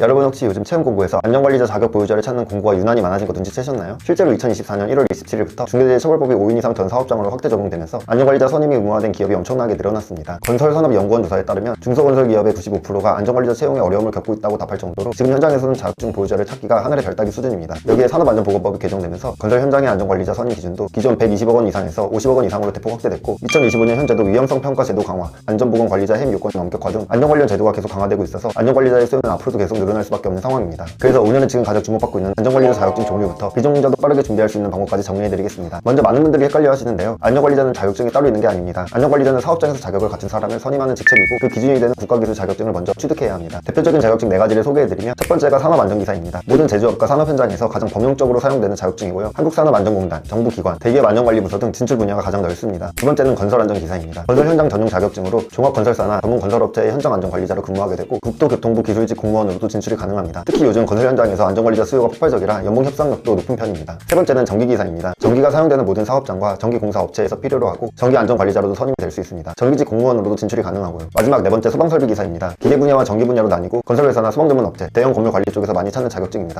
여러분 혹시 요즘 채용 공고에서 안전관리자 자격 보유자를 찾는 공고가 유난히 많아진 거 눈치채셨나요? 실제로 2024년 1월 27일부터 중대재해처벌법이 5인 이상 전 사업장으로 확대 적용되면서 안전관리자 선임이 의무화된 기업이 엄청나게 늘어났습니다. 건설산업연구원 조사에 따르면 중소건설기업의 95%가 안전관리자 채용에 어려움을 겪고 있다고 답할 정도로 지금 현장에서는 자격증 보유자를 찾기가 하늘의 별 따기 수준입니다. 여기에 산업안전보건법이 개정되면서 건설 현장의 안전관리자 선임 기준도 기존 120억 원 이상에서 50억 원 이상으로 대폭 확대됐고 2025년 현재도 위험성 평가 제도 강화, 안전보건관리자 해임 요건 엄격화 등 안전 관련 제도가 계속 강화되고 있어서 안전관리자의 수요는 앞으로도 계속 늘 어날 수밖에 없는 상황입니다. 그래서 오늘은 지금 가장 주목받고 있는 안전관리자 자격증 종류부터 비전공자도 빠르게 준비할 수 있는 방법까지 정리해드리겠습니다. 먼저 많은 분들이 헷갈려 하시는데요. 안전관리자는 자격증이 따로 있는 게 아닙니다. 안전관리자는 사업장에서 자격을 갖춘 사람을 선임하는 직책이고 그 기준이 되는 국가기술 자격증을 먼저 취득해야 합니다. 대표적인 자격증 4가지를 소개해드리면 첫 번째가 산업안전기사입니다. 모든 제조업과 산업 현장에서 가장 범용적으로 사용되는 자격증이고요. 한국산업안전공단, 정부기관, 대기업 안전관리부서 등 진출 분야가 가장 넓습니다. 두 번째는 건설안전기사입니다. 건설 현장 전용 자격증으로 종합건설사나 전문 건설업체의 현장 안전관리자로 근무하게 되고 국토교통부 기술직 공무원으로도 진출이 가능합니다. 특히 요즘 건설 현장에서 안전관리자 수요가 폭발적이라 연봉 협상력도 높은 편입니다. 세 번째는 전기기사입니다. 전기가 사용되는 모든 사업장과 전기공사 업체에서 필요로 하고 전기 안전관리자로도 선임이 될 수 있습니다. 전기직 공무원으로도 진출이 가능하고요. 마지막 네 번째 소방설비기사입니다. 기계 분야와 전기 분야로 나뉘고 건설회사나 소방 전문 업체, 대형 건물 관리 쪽에서 많이 찾는 자격증입니다.